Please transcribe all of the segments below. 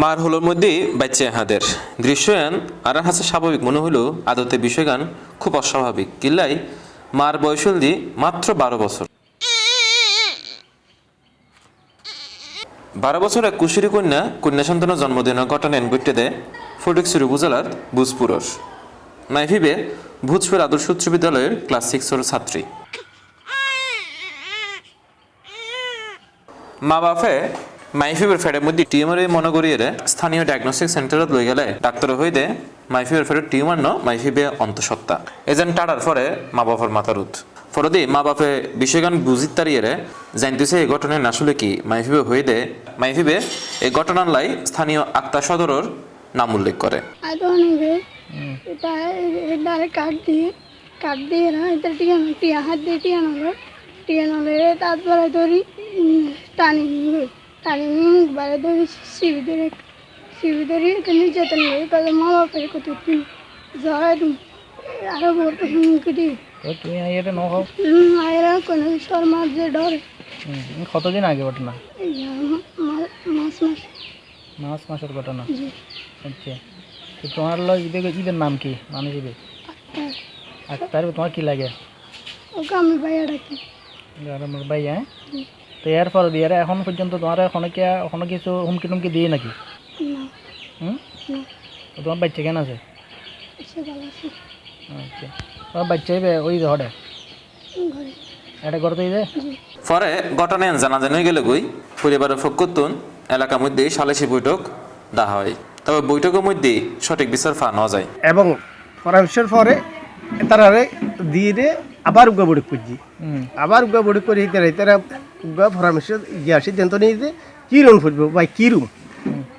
মার হলোর মধ্যে বাচ্চা হাদের। দৃশ্যয়ান আর হাসে স্বাভাবিক মনে হলো আদতে বিষয়গান খুব অস্বাভাবিক। কিল্লাই মার বয়স হলদি মাত্র বারো বছর। বারো বছর এক কুশিরি কন্যা কন্যা সন্তানের জন্মদিনের ঘটনা এনগটে দেয় ফটিকছড়ি উপজেলার ভুজপুরস মাইফিবে ভুজপুর আদর্শ উচ্চ বিদ্যালয়ের ক্লাস সিক্সের ছাত্রী। মা বাপে মাইফিবের ফ্যাটের মধ্যে টিউমার মনে করিয়ে স্থানীয় ডায়াগনস্টিক সেন্টারত লই গেলে ডাক্তার হয়ে দে মাইফিবের ফ্যাটের টিউমার ন, মাইফিবে অন্তঃসত্ত্বা। এজেন টাড়ার পরে মা বাবার ফলে দি, মা বাপে বিষয়গান বুঝিত তারিয়ে জানতেছে এই ঘটনার নাশুলে কি মাইফিবে হয়ে দে, মাইফিবে এই ঘটনার লাই স্থানীয় আক্তা সদরের নাম উল্লেখ করে। কাট কাট দিয়ে দিয়ে নলে তারপরে ধরি টানি। এটা নির্যাতন করে তাহলে মা বাপের কত তুমি জয় আরও বলতে হুমকি দিই তো তুমি এটা নহ আয়রা শর্মার যে ডরে কতদিন আগে ঘটনা? মাস মাস মাস মাসের ঘটনা? আচ্ছা তো তোমার লগ ঈদের নাম কি? মানুষ ঈদের আক্তার। তোমার কি লাগে? ওকে আমি ভাইয়া ডাকি। আমার ভাই হ্যাঁ। তো এর পর দিয়ে এখন পর্যন্ত তোমার এখনও কি এখনও কিছু হুমকি টুমকি দিয়ে নাকি? হুম? তোমার বাচ্চা কেন আছে? সে আচ্ছা। তোমার বাচ্চা এবে ওই যে ঘরে এটা করতে দে জি। পরে ঘটনায় জানা জানা গেলে গই পরিবারের ফকুতুন এলাকার মধ্যে সালিসি বৈঠক দা হয়। তবে বৈঠকের মধ্যে সঠিক বিচার ফা নেওয়া যায় এবং পরামর্শের পরে তারারে দিয়ে দে আবার উগা বড়ি করছি হুম আবার উগা বড়ি করে তারা উগা পরামর্শ ইয়া সিদ্ধান্ত নিয়ে যে কী রুম ফুটবো? বা কী রুম?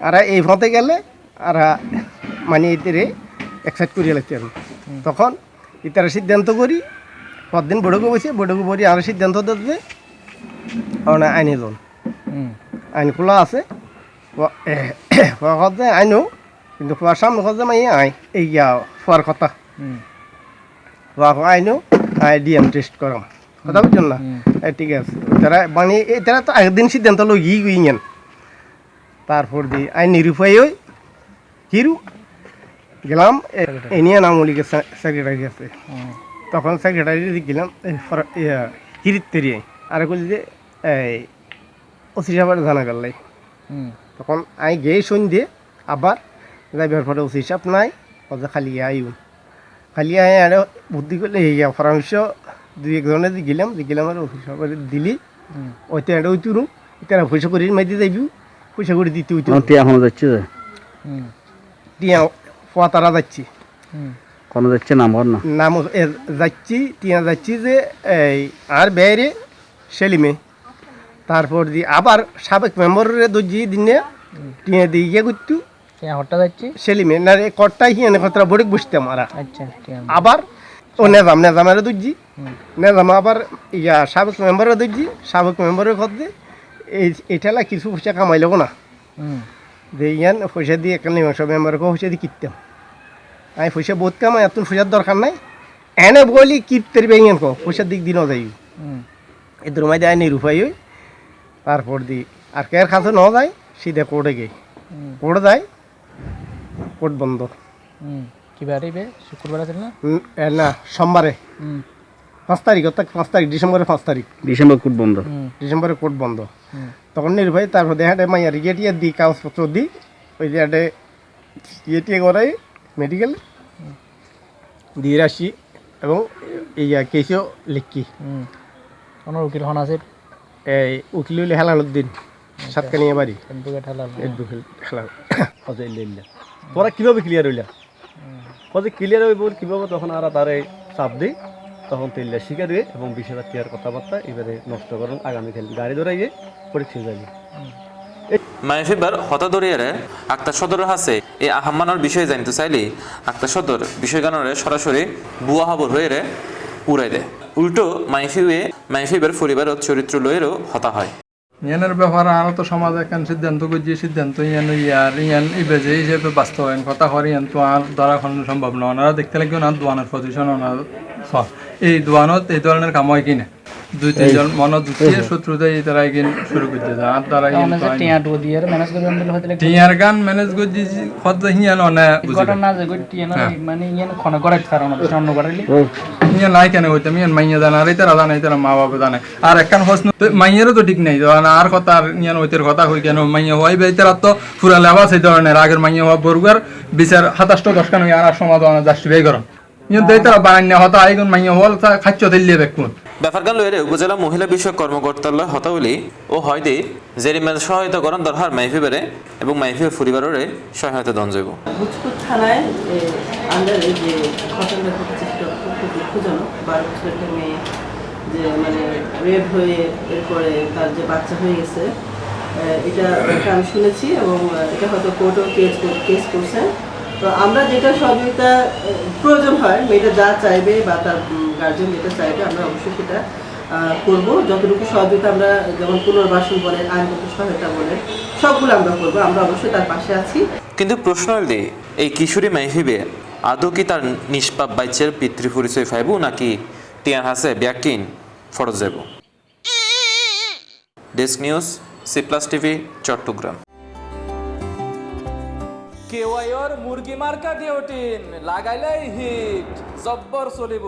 আর এই ফতে গেলে আর মানে এতে একসাইড করিয়া লাগছে আর তখন ইতারা সিদ্ধান্ত করি পরদিন বড়গু বসে বড়গু বড়ি আর সিদ্ধান্ত দিতে মানে আইনি লোন আইন খোলা আছে। যে আইনো কিন্তু খোয়ার সামনে কথা মাই আই এই গিয়া খোয়ার কথা। খোয়া আইনো আই ডিএম টেস্ট করাম। কথা বুঝছেন না? ঠিক আছে। তারা মানে তারা তো আগের দিন সিদ্ধান্ত লো গিয়ে গিয়েন তারপর দি আই নিরুপায় ওই কিরু গেলাম এ নিয়ে নামলিকে সেক্রেটারি আছে তখন সেক্রেটারি গেলাম হিরিত তেরিয়ে আর কইলি যে এই ওসি সাহেবের জানা হুম। তখন আই গে গিয়ে সন্ধে আবার যাইবার পরে ওসি হিসাব নাই খালি আইও খালি আই আর বুদ্ধি করলে পরামর্শ দুই একজনে দি গেলাম দি গেলাম আর সাহেবের দিলি। ওইতে এটা ওই তুরু তারা পয়সা করে মাইতে যাইবি পয়সা করে দিতে ওইতে টিয়া এখনও যাচ্ছে টিয়া পোয়া তারা যাচ্ছি হুম। কোনো যাচ্ছে নাম না? নাম এ যাচ্ছি টিয়া যাচ্ছি যে এই আর বেড়ে সেলিমে তারপর দি আবার সাবেক মেম্বারের দর্জি দিনে টিয়া দিয়ে গিয়ে করতু সেলিমে না রে কটটাই হিয়ানে কতটা বড়ি বসতাম আর আচ্ছা আবার ও নেজাম নেজামের দুজি নেজাম আবার ইয়া সাবেক মেম্বারের দুজি সাবেক মেম্বারের কথা এই এটালা কিছু পয়সা কামাইলেও না। হুম। যে ইয়ান পয়সা দিয়ে একটা নিমাংস মেম্বারকে পয়সা দিয়ে কিনতাম আমি পয়সা বহুত কামাই এত পয়সার দরকার নাই। এনে বলি কিনতে বেঙ্গেন কো পয়সার দিক দিনও যাই হুম। এই দুর্মাই দেয় নিরুপাই ওই তারপর দি আর কে খাতে ন যায় সিধে কোর্টে গে কোর্টে যায় কোর্ট বন্ধ। হুম। কি বারে শুক্রবার আছে না? না সোমবারে। পাঁচ তারিখ অর্থাৎ পাঁচ তারিখ ডিসেম্বরের পাঁচ তারিখ। ডিসেম্বর কুট বন্ধ। ডিসেম্বরে কোর্ট বন্ধ। তখন নির্ভয় তারপর দেখাটে মাইয়ার ইয়ে টিয়ে দিই কাগজপত্র দিই ওই যে একটা ইয়ে টিয়ে করাই মেডিকেল দিয়ে আসি এবং এই কেসেও লিখি। কোনো উকিল খন আছে? এই উকিল হইলে হেলানোর দিন সাতকানিয়া বাড়ি। এডভোকেট হালাল এডভোকেট হেলান অজয় ইল্লা তোরা কীভাবে ক্লিয়ার হইলা? কত ক্লিয়ার হইব কীভাবে তখন আর তারে চাপ দিই? তখন তেলটা শিখে দিয়ে এবং বিশ হাজার টিয়ার কথাবার্তা এবারে নষ্ট করুন আগামীকাল গাড়ি ধরাইয়ে পরীক্ষা যাবে মাইফিবার হতাদরিয়ারে আক্তার সদরের হাসে এই আহ্বানোর বিষয়ে জানতে চাইলে আক্তার সদর বিষয়গানরে সরাসরি বুয়া হবর হয়ে রে উড়াই দেয়। উল্টো মাইফিবে মাইফিবার পরিবারের চরিত্র লয়েরও হতা হয়। ইয়ানের ব্যাপারে আরও তো সমাজ এখন সিদ্ধান্ত করছি সিদ্ধান্ত ইয়ান ইয়ার ইয়ান ইবে যে হিসেবে বাস্তবায়ন কথা করে ইয়ান তো আর ধরা সম্ভব না। ওনারা দেখতে লাগবে না দোয়ানের পজিশন ওনার এই দোয়ানত এই ধরনের কাম হয় কিনা? দুই তিনজন মন জুতিয়ে শত্রুতা এই তারা এগিয়ে শুরু করতে যায় আর তারা মানে দিয়ে টিয়ার গান ম্যানেজ করছি কত হিয়ান অনে বুঝি ঘটনা যে গই টিয়া না মানে ইয়ান ক্ষণ করে ছাড়া না অন্য করাইলি ইয়া নাই কেন হইতে? মিয়ান মাইয়া জানা আর তারা জানে তারা মা বাবা জানে। আর একখান প্রশ্ন তো মাইয়ারও তো ঠিক নাই আর কথা আর ইয়ান হইতের কথা হই কেন? মাইয়া হই বে তারা তো পুরা লেবাস এই ধরনের। আগের মাইয়া হওয়া বর্গার বিচার সাতাশটা দশ কান আর সমাধান যাচ্ছি বে ব্যাপারগান উপজেলা মহিলা বিষয়ক ও হয়দে জেরিমেল সহায়তা করেন দরহার এবং মাইফির পরিবারের সহায়তা দন যাইব। ভোজপুর থানায় এ, আন্ডারে যে ঘটনাটা ঘটেছে খুব দুঃখজনক। বারো বছরের একটা মেয়ে যে মানে রেপ হয়ে এরপরে তার যে বাচ্চা হয়ে গেছে এটা এটা আমি শুনেছি এবং এটা হয়তো কোর্টেও কেস কেস করছে। তো আমরা যেটা সহযোগিতা প্রয়োজন হয় মেয়েটা যা চাইবে বা তার গার্জেন যেটা চাইবে আমরা অবশ্যই সেটা করব। যতটুকু সহযোগিতা আমরা যেমন পুনর্বাসন বলেন আইনগত সহায়তা বলেন সবগুলো আমরা করব। আমরা অবশ্যই তার পাশে আছি। কিন্তু প্রশ্ন হইলে এই কিশোরী মাইফিবে আদৌ কি তার নিষ্পাপ বাইচের পিতৃ পরিচয় ফাইব নাকি টিয়ান হাসে ব্যাকিন ফরজ যাব desk news C plus TV Chattogram. কেওয়াইর মুরগি মার্কা ডিওটিন লাগাইলেই হিট জব্বর চলিব।